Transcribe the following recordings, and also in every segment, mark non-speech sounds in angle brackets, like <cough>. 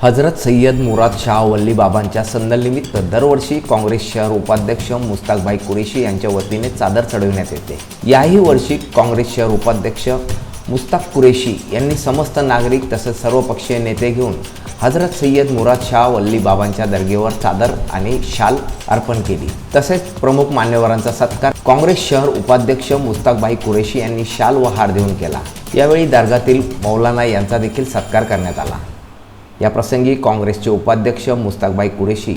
हजरत सय्यद मुराद शाह वल्ली बाबांच्या संदलनिमित्त दरवर्षी काँग्रेस शहर उपाध्यक्ष मुस्ताकभाई कुरेशी यांच्या वतीने चादर चढविण्यात येते. याही वर्षी काँग्रेस शहर उपाध्यक्ष मुस्ताक कुरेशी यांनी समस्त नागरिक तसेच सर्वपक्षीय नेते घेऊन हजरत सय्यद मुराद शाह वल्ली बाबांच्या दर्गेवर चादर आणि शाल अर्पण केली. तसेच प्रमुख मान्यवरांचा सत्कार काँग्रेस शहर उपाध्यक्ष मुस्ताकभाई कुरेशी यांनी शाल व हार देऊन केला. यावेळी दर्गातील मौलाना यांचा देखील सत्कार करण्यात आला. याप्रसंगी काँग्रेसचे उपाध्यक्ष मुस्ताकबाई कुरेशी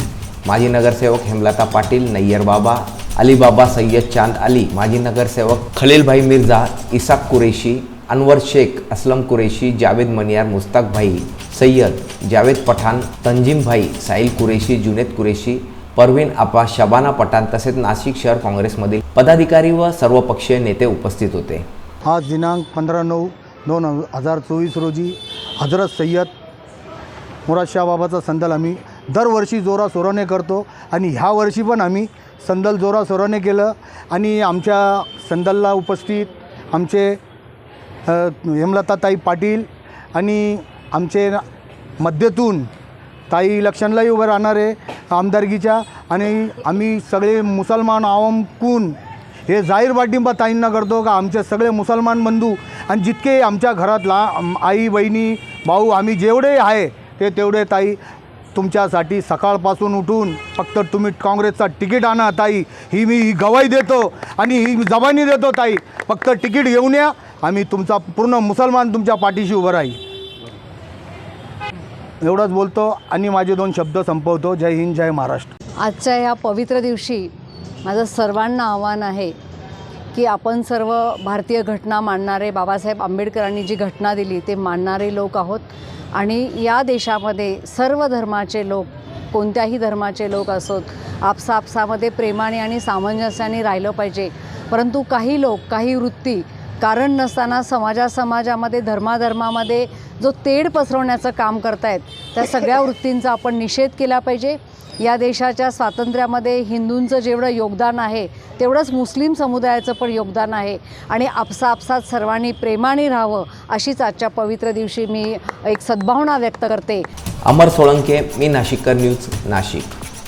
माजी नगरसेवक हेमलता पाटील नय्यर बाबा अलीबाबा सय्यद चांद अली माजी नगरसेवक खलीलभाई मिर्झा इसाक कुरेशी अनवर शेख असलम कुरेशी जावेद मनियार मुस्ताकभाई सय्यद जावेद पठाण तंजीमभाई साहिल कुरेशी जुनेद कुरेशी परवीन आपा शबाना पठाण तसेच नाशिक शहर काँग्रेसमधील पदाधिकारी व सर्वपक्षीय नेते उपस्थित होते. आज दिनांक पंधरा नऊ दोन हजार चोवीस रोजी हजरत सय्यद मुरादशाह बाबाचा संदल आम्ही दरवर्षी जोरासोराने करतो आणि ह्या वर्षी पण आम्ही संदल जोरासोराने केलं आणि आमच्या संदलला उपस्थित आमचे हेमलताताई पाटील आणि आमचे मध्यतून ताई इलेक्शनलाही उभं राहणार आहे आमदारकीच्या आणि आम्ही सगळे मुसलमान आवामकून हे जाहीर पाठिंबा ताईंना करतो का आमचे सगळे मुसलमान बंधू आणि जितके आमच्या घरात ला आई बहिणी भाऊ आम्ही जेवढे आहे ते तेवढे ताई तुमच्यासाठी सकाळपासून उठून फक्त तुम्ही काँग्रेसचा तिकीट आणा ताई. ही मी ही गवाई देतो आणि ही जबानी देतो ताई. फक्त तिकीट घेऊन या. आम्ही तुमचा पूर्ण मुसलमान तुमच्या पाठीशी उभं राहील. एवढंच बोलतो आणि माझे दोन शब्द संपवतो. जय हिंद जय महाराष्ट्र. आजच्या ह्या पवित्र दिवशी माझं सर्वांना आव्हान आहे की आपण सर्व भारतीय घटना मांडणारे बाबासाहेब आंबेडकरांनी जी घटना दिली ते मानणारे लोक आहोत. आणि या देशामध्ये सर्व धर्माचे लोक कोणत्याही धर्माचे लोक असोत आपसापसामध्ये प्रेमाने आणि सामंजस्याने राहिलं पाहिजे. परंतु काही लोक काही वृत्ती कारण नसताना समाजा समाजामध्ये धर्माधर्मामध्ये जो तेढ पसरवण्याचं काम करतायत त्या सगळ्या <laughs> वृत्तींचा आपण निषेध केला पाहिजे. या देशाच्या स्वातंत्र्यामध्ये हिंदूंचं जेवढं योगदान आहे तेवढंच मुस्लिम समुदायाचं पण योगदान आहे. आणि आपसापसात सर्वांनी प्रेमाने राहावं अशीच आजच्या पवित्र दिवशी मी एक सद्भावना व्यक्त करते. अमर सोळंके मी नाशिककर न्यूज नाशिक.